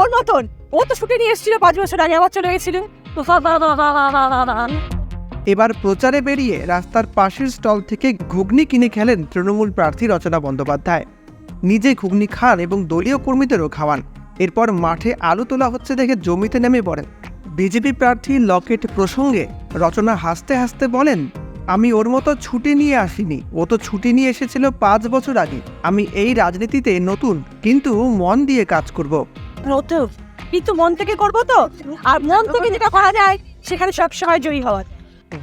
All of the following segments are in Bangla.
ওর মতন। ও তো ছুটি নিয়ে এসেছিল পাঁচ বছর আগে, আবার চলে গেছিল। এবার প্রচারে বেরিয়ে রাস্তার পাশের স্টল থেকে ঘুগনি কিনে খেলেন তৃণমূল প্রার্থী রচনা বন্দ্যোপাধ্যায়। নিজে ঘুগনি খান এবং দলীয় কর্মীদেরও খাওয়ান। এরপর মাঠে আলু তোলা হচ্ছে দেখে জমিতে নেমে পড়েন। বিজেপি প্রার্থী লকেট প্রসঙ্গে রচনা হাসতে হাসতে বলেন, আমি ওর মতো ছুটি নিয়ে আসিনি। ও তো ছুটি নিয়ে এসেছিল পাঁচ বছর আগে। আমি এই রাজনীতিতে নতুন, কিন্তু মন দিয়ে কাজ করব। কিন্তু মন থেকে করব তো। আর মন থেকে যেটা করা যায়, সেখানে সবসময় জয়ী হওয়ার।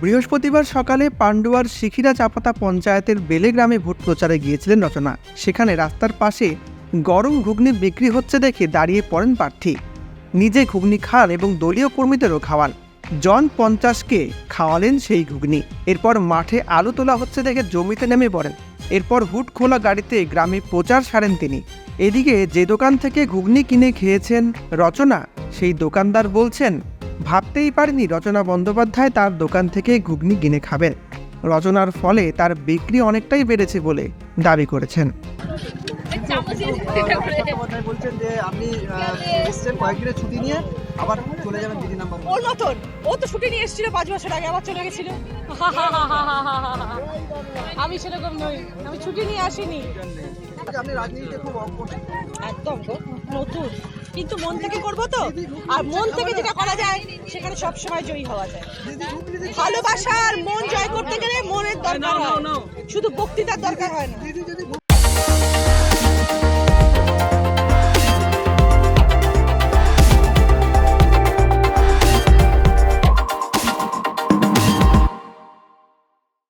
বৃহস্পতিবার সকালে পান্ডুয়ার শিখিরা চাপাতা পঞ্চায়েতের বেলে গ্রামে ভোট প্রচারে গিয়েছিলেন রচনা। সেখানে রাস্তার পাশে গরম ঘুগনি বিক্রি হচ্ছে দেখে দাঁড়িয়ে পড়েন প্রার্থী। নিজে ঘুগনি খান এবং দলীয় কর্মীদেরও খাওয়ান। জন পঞ্চাশকে খাওয়ালেন সেই ঘুগনি। এরপর মাঠে আলু তোলা হচ্ছে দেখে জমিতে নেমে পড়েন। এরপর হুট খোলা গাড়িতে গ্রামে প্রচার সারেন তিনি। এদিকে যে দোকান থেকে ঘুগনি কিনে খেয়েছেন রচনা, সেই দোকানদার বলছেন, ভাবতেই পারেনি রচনা বন্দ্যোপাধ্যায় তার দোকান থেকে ঘুগনি কিনে খাবেন। রচনার ফলে তার বিক্রি অনেকটাই বেড়েছে বলে দাবি করেছেন। চট্টোপাধ্যায় বলছেন যে আপনি এসছেন কয়েকদিনের ছুটি নিয়ে আবার চলে যাবেন দিদি নাম্বার ওর মতন। ও তো ছুটি নিয়ে এসেছিল পাঁচ বছর আগে আবার চলে গেছিল। আমি সেরকম নই। আমি ছুটি নিয়ে আসিনি। আপনি রাজনীতিতে খুব একদম নতুন। কিন্তু মন থেকে করব তো। আর মন থেকে যেটা করা যায় সেখানে সবসময় জয়ী হওয়া যায়। ভালোবাসা আর মন জয় করতে গেলে মনের দরকার হয়। শুধু বক্তৃতার দরকার হয় না।